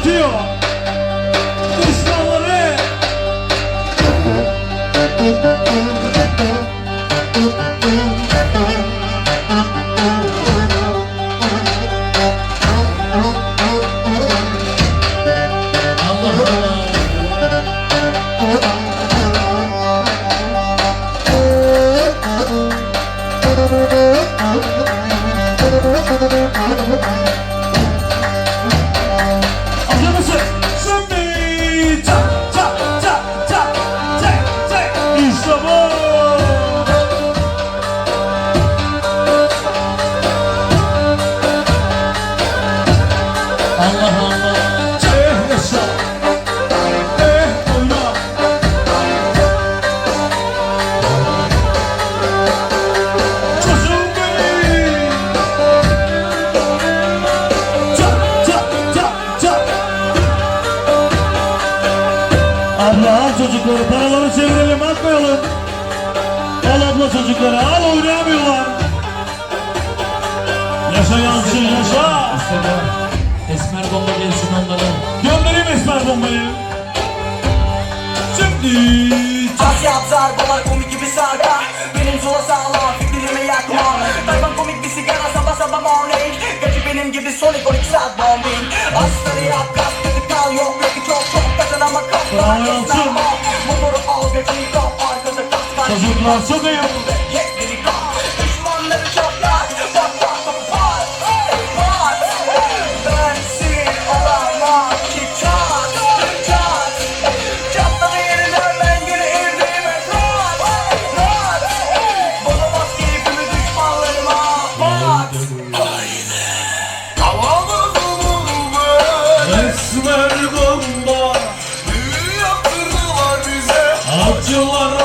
anlatıyor. Dışlanları. Thank you. sabor. Abla al çocukları paraları çevirelim atmayalım. Al abla çocukları al oynayamıyorlar. Yaşa yansın yaşa. Esmer bomba gelsin onlara. Göndereyim esmer bombayı. Şimdi Asya atar balar komik gibi sarkar Benim sola sağlam fikrimi yakma Tayvan komik bir sigara sabah sabah morning Gacı benim gibi sonik 12 saat bombing Asları çocuklar çok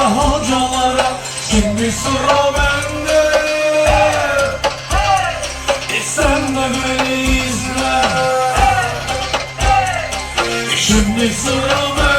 hocalara. Şimdi sıra bende. Sen de beni izle. Şimdi sıra bende.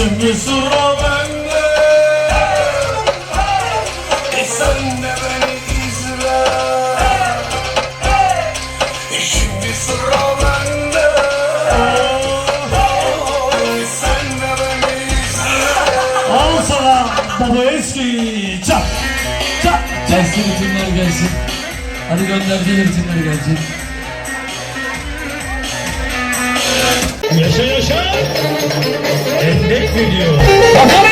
Şimdi sıra bende. E sen de beni izle. E şimdi sıra bende. E sen de beni izle. Al sana baba eski çak. Çak. Gelsin ritimler gelsin. Hadi gönderdiği ritimleri gelsin. Yaşa yaşa next video.